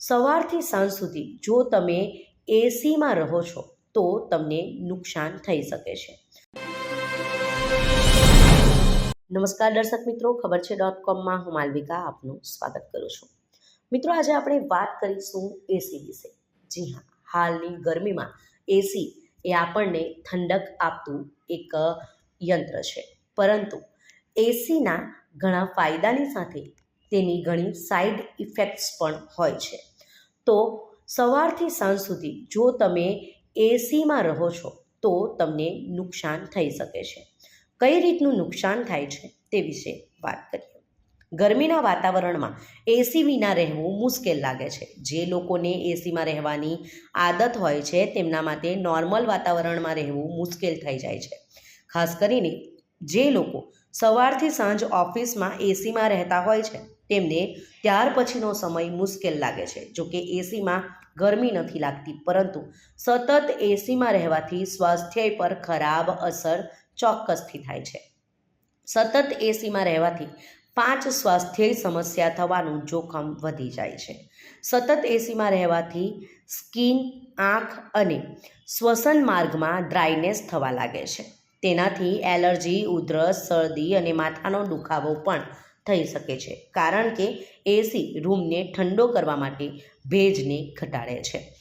સવારથી સાંજ સુધી જો તમે એસીમાં રહો છો, તો તમને નુકસાન થઈ શકે છે. નમસ્કાર દર્શક મિત્રો, ખબર છે ડોટ કોમમાં હું માલવિકા આપનું સ્વાગત કરું છું. મિત્રો, આજે આપણે વાત કરીશું એસી વિશે. જી હા, હાલની ગરમીમાં એસી એ આપણને ઠંડક આપતું એક યંત્ર છે. પરંતુ એસીના ઘણા ફાયદાની સાથે તેની ઘણી સાઈડ ઇફેક્ટ્સ પણ હોય છે. તો સવારથી સાંજ સુધી જો તમે એસીમાં રહો છો, તો તમને નુકસાન થઈ શકે છે. કઈ રીતનું નુકસાન થાય છે તે વિશે વાત કરીએ. ગરમીના વાતાવરણમાં એસી વિના રહેવું મુશ્કેલ લાગે છે. જે લોકોને એસીમાં રહેવાની આદત હોય છે, તેમના માટે નોર્મલ વાતાવરણમાં રહેવું મુશ્કેલ થઈ જાય છે. ખાસ કરીને જે લોકો સવારથી સાંજ ઓફિસમાં એસીમાં રહેતા હોય છે તેમને ત્યાર પછીનો સમય મુશ્કેલ લાગે છે. જોકે એસીમાં ગરમી નથી લાગતી, પરંતુ સતત એસીમાં રહેવાથી સ્વાસ્થ્ય પર ખરાબ અસર ચોક્કસથી થાય છે. સતત એસીમાં રહેવાથી પાંચ સ્વાસ્થ્ય સમસ્યા થવાનું જોખમ વધી જાય છે. સતત એસીમાં રહેવાથી સ્કિન, આંખ અને શ્વસન માર્ગમાં ડ્રાયનેસ થવા લાગે છે. તેનાથી એલર્જી, ઉધરસ, શરદી અને માથાનો દુખાવો પણ થઈ શકે છે. કારણ કે એસી રૂમને ઠંડો કરવા માટે ભેજને ઘટાડે છે.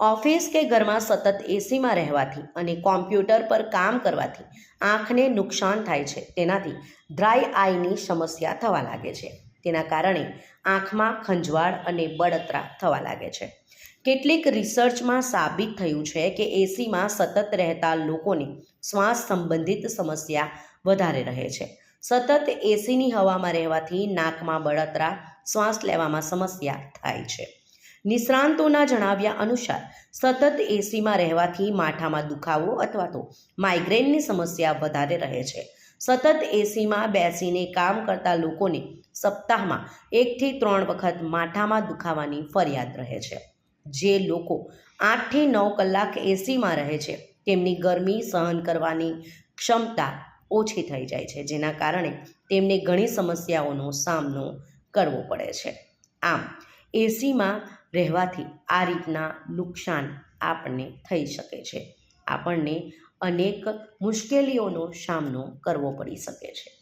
ઓફિસ કે ઘરમાં સતત એસીમાં રહેવાથી અને કોમ્પ્યુટર પર કામ કરવાથી આંખને નુકસાન થાય છે. તેનાથી ડ્રાય આઈની સમસ્યા થવા લાગે છે. તેના કારણે આંખમાં ખંજવાળ અને બળતરા થવા લાગે છે. કેટલીક રિસર્ચમાં સાબિત થયું છે કે એસીમાં સતત રહેતા લોકોને શ્વાસ સંબંધિત સમસ્યા વધારે રહે છે. સતત એસીની હવામાં રહેવાથી નાકમાં બળતરા, શ્વાસ લેવામાં સમસ્યા થાય છે. નિષ્ણાંતોના જણાવ્યા અનુસાર, સતત એસીમાં રહેવાથી માથામાં દુખાવો અથવા તો માઇગ્રેનની સમસ્યા વધારે રહે છે. સતત એસીમાં બેસીને કામ કરતા લોકોને સપ્તાહમાં એકથી ત્રણ વખત માથામાં દુખાવાની ફરિયાદ રહે છે. જે લોકો આઠથી નવ કલાક એસીમાં રહે છે, તેમની ગરમી સહન કરવાની ક્ષમતા ઓછી થઈ જાય છે, જેના કારણે તેમને ઘણી સમસ્યાઓનો સામનો કરવો પડે છે. આમ, એસીમાં રહેવાથી આ રીતના નુકસાન આપણને થઈ શકે છે. આપણને અનેક મુશ્કેલીઓનો સામનો કરવો પડી શકે છે.